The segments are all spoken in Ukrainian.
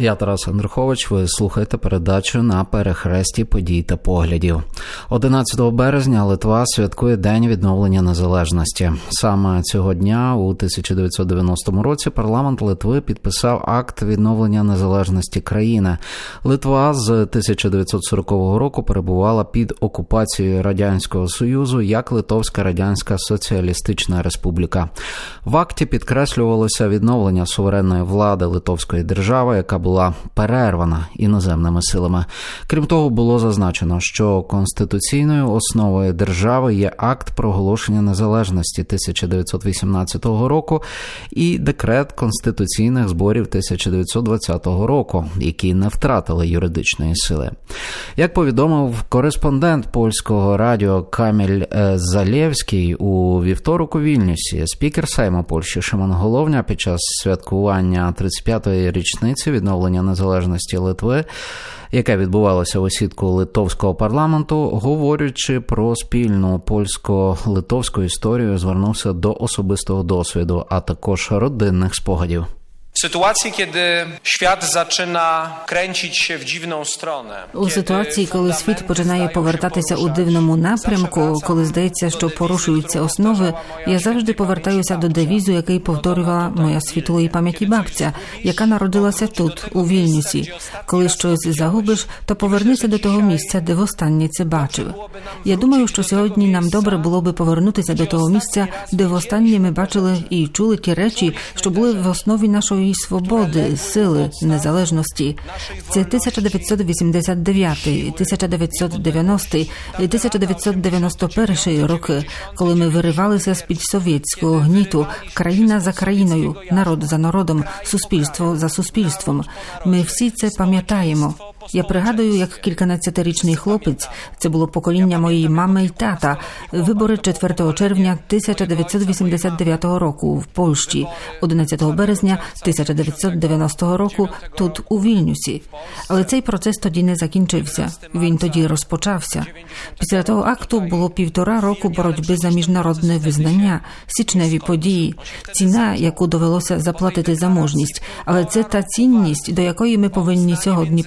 Я Тарас Андрухович. Ви слухаєте передачу на перехресті подій та поглядів. 11 березня Литва святкує День відновлення незалежності. Саме цього дня, у 1990 році, парламент Литви підписав акт відновлення незалежності країни. Литва з 1940 року перебувала під окупацією радянського союзу як Литовська Радянська Соціалістична Республіка. В акті підкреслювалося відновлення суверенної влади Литовської держави, яка була перервана іноземними силами. Крім того, було зазначено, що конституційною основою держави є акт проголошення незалежності 1918 року і декрет конституційних зборів 1920 року, які не втратили юридичної сили. Як повідомив кореспондент польського радіо Каміль е, Залєвський у вівторок у Вільнюсі, спікер Сейму Польщі Шимон Головня під час святкування 35-ї річниці відновлення незалежності Литви, яке відбувалося у сітку литовського парламенту, говорячи про спільну польсько-литовську історію, звернувся до особистого досвіду, а також родинних спогадів. Sytuacji, kiedy świat zaczyna kręcić się w dziwną stronę. У kiedy ситуації, коли світ починає повертатися у дивному напрямку, коли здається, що порушуються основи, moja я завжди повертаюся до девізу, який повторювала моя світлої пам'яті бабця, яка народилася тут, у Вільнюсі. Коли щось загубиш, то повернися до того місця, де востаннє це бачив. Я думаю, що сьогодні нам добре було би повернутися до того місця, де востаннє ми бачили і чули ті речі, що були в основі нашої свободи, сили, незалежності. Це 1989, 1990, 1991 роки, коли ми виривалися з під совєтського гніту, країна за країною, народ за народом, суспільство за суспільством. Ми всі це пам'ятаємо. Я пригадую, як кільканадцятирічний хлопець, це було покоління моєї мами і тата, вибори 4 червня 1989 року в Польщі, 11 березня 1990 року тут у Вільнюсі. Але цей процес тоді не закінчився. Він тоді розпочався. Після того акту було півтора року боротьби за міжнародне визнання, січневі події, ціна, яку довелося заплатити за мужність. Але це та цінність, до якої ми повинні сьогодні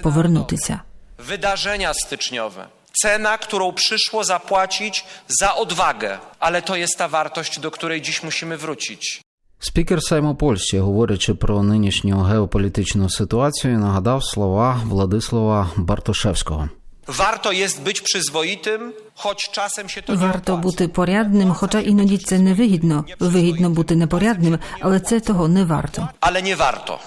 повернутися. Wydarzenia styczniowe. Cena, którą przyszło zapłacić za odwagę, ale to jest ta wartość, do której dziś musimy wrócić. Спікер Сейму Польщі, говорячи про нинішню геополітичну ситуацію, нагадав слова Владислава Бартошевського. Warto jest być przyzwoitym, choć czasem się to Варто бути порядним, хоча іноді це не вигідно. Вигідно бути непорядним, але це того не варто. Ale nie warto.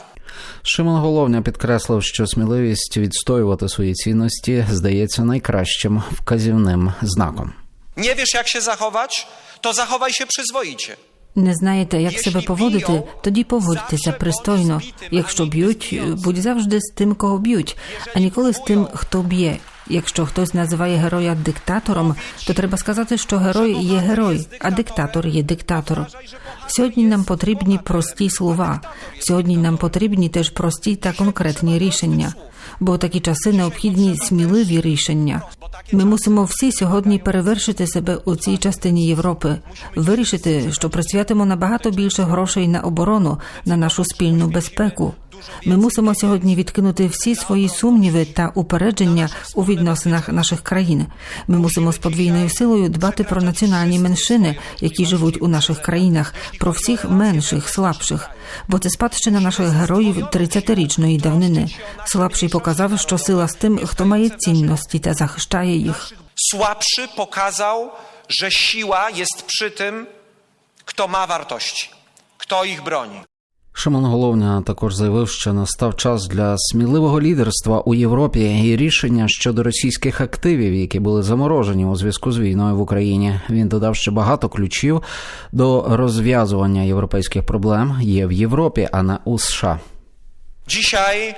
Шимон Головня підкреслив, що сміливість відстоювати свої цінності здається найкращим вказівним знаком. Не віш, як ще заховати, то заховай ще призвоїче. Не знаєте, як себе поводити, тоді поводьтеся пристойно. Якщо б'ють, будь завжди з тим, кого б'ють, а ніколи з тим, хто б'є. Якщо хтось називає героя диктатором, то треба сказати, що герой є герой, а диктатор є диктатор. Сьогодні нам потрібні прості слова. Сьогодні нам потрібні теж прості та конкретні рішення. Бо такі часи необхідні сміливі рішення. Ми мусимо всі сьогодні перевершити себе у цій частині Європи, вирішити, що присвятимо набагато більше грошей на оборону, на нашу спільну безпеку. Ми мусимо сьогодні відкинути всі свої сумніви та упередження у відносинах наших країн. Ми мусимо з подвійною силою дбати про національні меншини, які живуть у наших країнах, про всіх менших, слабших. Бо це спадщина наших героїв 30-річної давнини. Слабший показав, що сила з тим, хто має цінності та захищає їх. Słabszy pokazał, że siła jest przy tym, kto ma wartości, kto ich broni. Шимон Головня також заявив, що настав час для сміливого лідерства у Європі і рішення щодо російських активів, які були заморожені у зв'язку з війною в Україні. Він додав, що багато ключів до розв'язування європейських проблем є в Європі, а не у США. Dzisiaj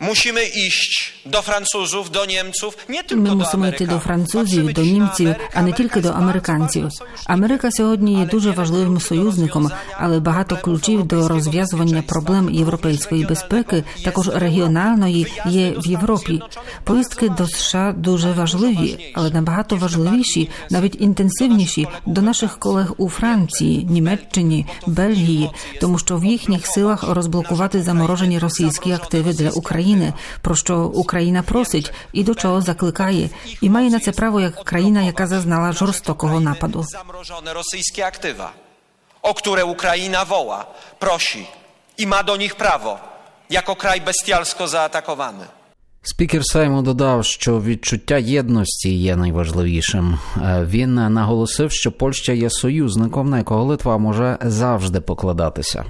musimy iść do Francuzów, do Niemców, nie tylko Ми мусимо йти до французів, до німців, а не тільки до американців. Америка сьогодні є дуже важливим союзником, але багато ключів до розв'язування проблем європейської безпеки, також регіональної, є в Європі. Поїздки до США дуже важливі, але набагато важливіші, навіть інтенсивніші до наших колег у Франції, Німеччині, Бельгії, тому що в їхніх силах розблокувати заморожені російські активи для України. України, про що Україна просить і до чого закликає, і має на це право як країна, яка зазнала жорстокого нападу. Zamrożone rosyjskie aktywa, o które Ukraina woła, prosi i ma do nich prawo, jako kraj bestialsko zaatakowany. Спікер Сейму додав, що відчуття єдності є найважливішим. Е, Він наголосив, що Польща є союзником, на якого Литва може завжди покладатися.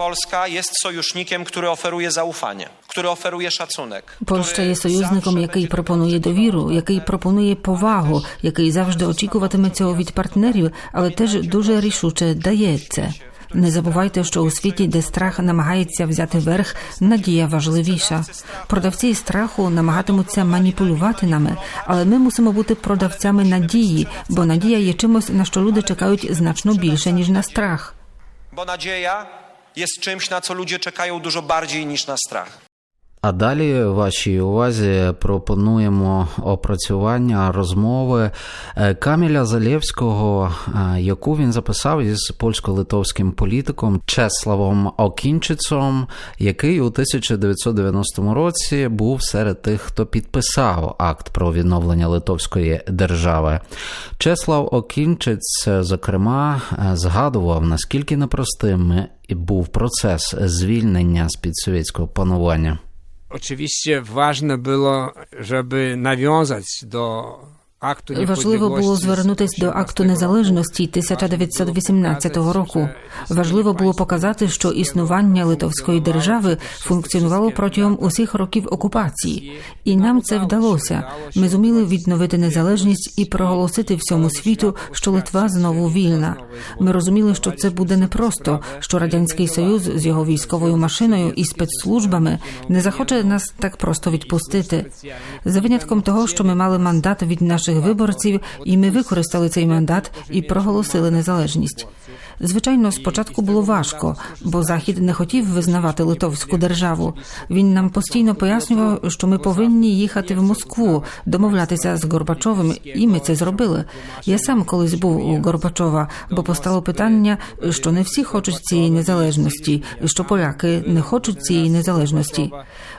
Polska jest sojusznikiem, który oferuje zaufanie, który oferuje szacunek. Є союзником, zawsze який пропонує довіру, який пропонує повагу, який завжди очікуватиме цього від партнерів, але теж дуже рішуче дає це. Не забувайте, що у світі, де страх намагається взяти верх, надія важливіша. Продавці страху намагатимуться маніпулювати нами, але ми мусимо бути продавцями надії, бо надія є чимось, на що люди чекають значно більше ніж на страх. Bo nadzieja jest czymś, na co ludzie czekają dużo bardziej niż na strach. А далі вашій увазі пропонуємо опрацювання розмови е, Каміля Залєвського, е, яку він записав із польсько-литовським політиком Чеславом Окінчицом, який у 1990 році був серед тих, хто підписав акт про відновлення литовської держави. Чеслав Окінчиць, е, зокрема, згадував наскільки непростим був процес звільнення з під совєтського панування. Oczywiście ważne było, żeby nawiązać do Важливо було звернутись до акту незалежності 1918 року. Важливо було показати, що існування литовської держави функціонувало протягом усіх років окупації, і нам це вдалося. Ми зуміли відновити незалежність і проголосити всьому світу, що Литва знову вільна. Ми розуміли, що це буде непросто, що радянський союз з його військовою машиною і спецслужбами не захоче нас так просто відпустити. За винятком того, що ми мали мандат від наших виборців, і ми використали цей мандат і проголосили незалежність. Звичайно, спочатку було важко, бо Захід не хотів визнавати литовську державу. Він нам постійно пояснював, що ми повинні їхати в Москву, домовлятися з Горбачовим, і ми це зробили. Я сам колись був у Горбачова, бо постало питання, що не всі хочуть цієї незалежності, що поляки не хочуть цієї незалежності.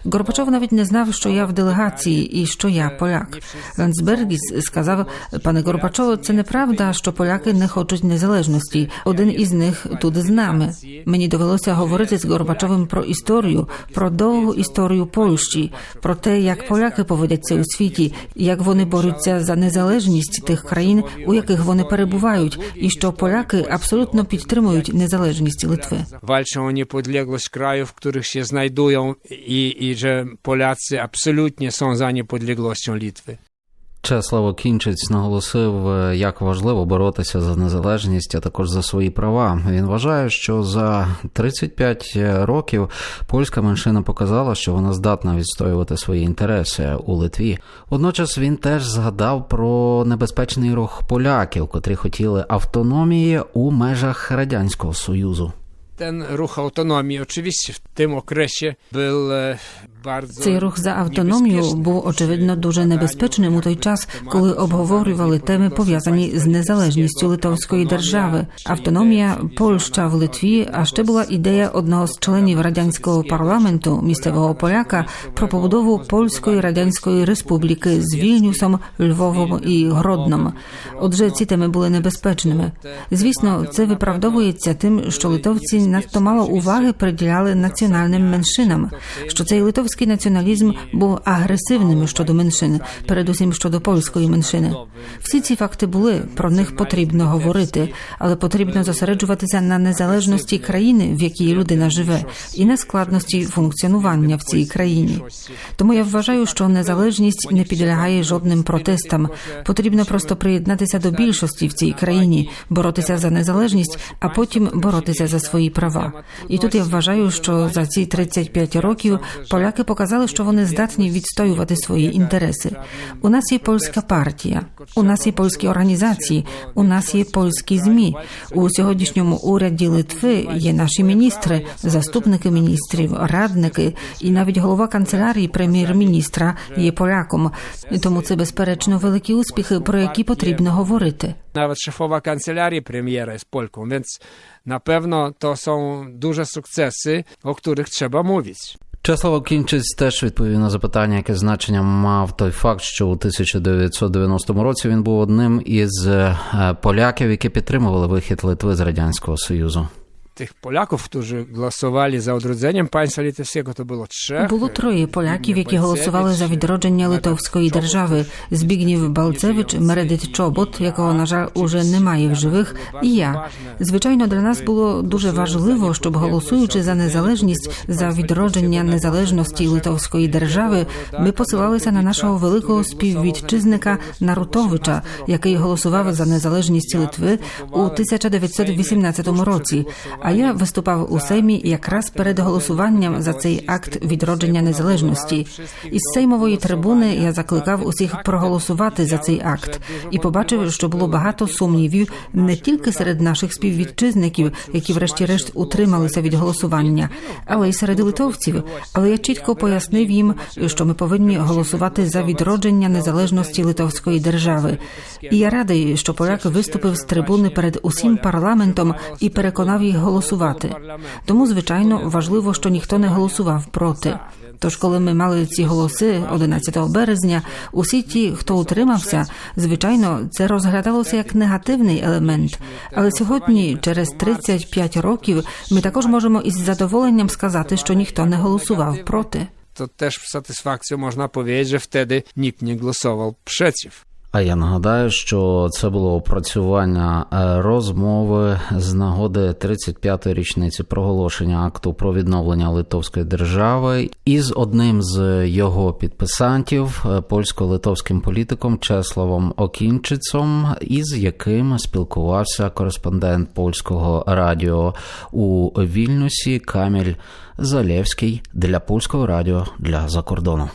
Горбачов навіть не знав, що я в делегації і що я поляк. Ландсбергіс сказав, пане Горбачове, це неправда, що поляки не хочуть незалежності. Один із них тут з нами. Мені довелося говорити з Горбачовим про історію, про довгу історію Польщі, про те, як поляки поводяться у світі, як вони борються за незалежність тих країн, у яких вони перебувають, і що поляки абсолютно підтримують незалежність Литви. walczą o niepodległość krajów, w których się znajdują i, i że Polacy absolutnie są za niepodległością Litwy. Чеслав Кінчець наголосив, е, як важливо боротися за незалежність, а також за свої права. Він вважає, що за 35 років польська меншина показала, що вона здатна відстоювати свої інтереси у Литві. Водночас він теж згадав про небезпечний рух поляків, котрі хотіли автономії у межах радянського союзу. Ten ruch autonomii oczywiście w tym okresie był e, bardzo Цей рух за автономію був очевидно дуже небезпечним у той час, коли обговорювали теми пов'язані з незалежністю литовської держави. Автономія Польща в Литві, а ще була ідея одного з членів радянського парламенту місцевого поляка про побудову польської радянської республіки з Вільнюсом, Львовом і Гродном. Отже, ці теми були небезпечними. Звісно, це виправдовується тим, що литовці надто мало уваги приділяли національним меншинам, що цей литовський націоналізм був агресивним щодо меншин, передусім щодо польської меншини. Всі ці факти були, про них потрібно говорити, але потрібно зосереджуватися на незалежності країни, в якій людина живе, і на складності функціонування в цій країні. Тому я вважаю, що незалежність не підлягає жодним протестам. Потрібно просто приєднатися до більшості в цій країні, боротися за незалежність, а потім боротися за свої права. І тут я вважаю, що за ці 35 років поляки показали, що вони здатні відстоювати свої інтереси. У нас є польська партія, у нас є польські організації, у нас є польські змі. У сьогоднішньому уряді Литви є наші міністри, заступники міністрів, радники, і навіть голова канцелярії прем'єр-міністра є поляком. Тому це безперечно великі успіхи, про які потрібно говорити. Szefowa kancelarii premiera jest Polką, więc na pewno to są duże sukcesy, o których trzeba mówić. Чеслав Кінчець теж відповів на запитання, яке значення мав той факт, що у 1990 році він був одним із поляків, які підтримували вихід Литви з радянського союзу. Tych Polaków, którzy głosowali za odrodzeniem państwa litewskiego, to było trzech. Було троє поляків, які голосували за відродження литовської держави: Збігнів Балцевич, Мередит Чобот, якого на жаль уже немає в живих, і я. Звичайно, для нас було дуже важливо, щоб голосуючи за незалежність за відродження незалежності литовської держави, ми посилалися на нашого великого співвітчизника Нарутовича, який голосував за незалежність Литви у 1918 році. А я виступав у Сеймі якраз перед голосуванням за цей акт відродження незалежності. Із сеймової трибуни я закликав усіх проголосувати за цей акт і побачив, що було багато сумнівів не тільки серед наших співвітчизників, які, врешті-решт, утрималися від голосування, але й серед литовців. Але я чітко пояснив їм, що ми повинні голосувати за відродження незалежності литовської держави. І я радий, що поляк виступив з трибуни перед усім парламентом і переконав їх голосувати. Тому, звичайно, важливо, що ніхто не голосував проти. Тож, коли ми мали ці голоси 11 березня, усі ті, хто утримався, звичайно, це розглядалося як негативний елемент. Але сьогодні, через 35 років, ми також можемо із задоволенням сказати, що ніхто не голосував проти. To też z satysfakcją można powiedzieć, że wtedy nikt nie głosował przeciw. А я нагадаю, що це було опрацювання е, розмови з нагоди 35-ї річниці проголошення акту про відновлення Литовської держави із одним з його підписантів, е, польсько-литовським політиком Чеславом Окінчицом, із яким спілкувався кореспондент польського радіо у Вільнюсі Каміль Залєвський для польського радіо для закордону.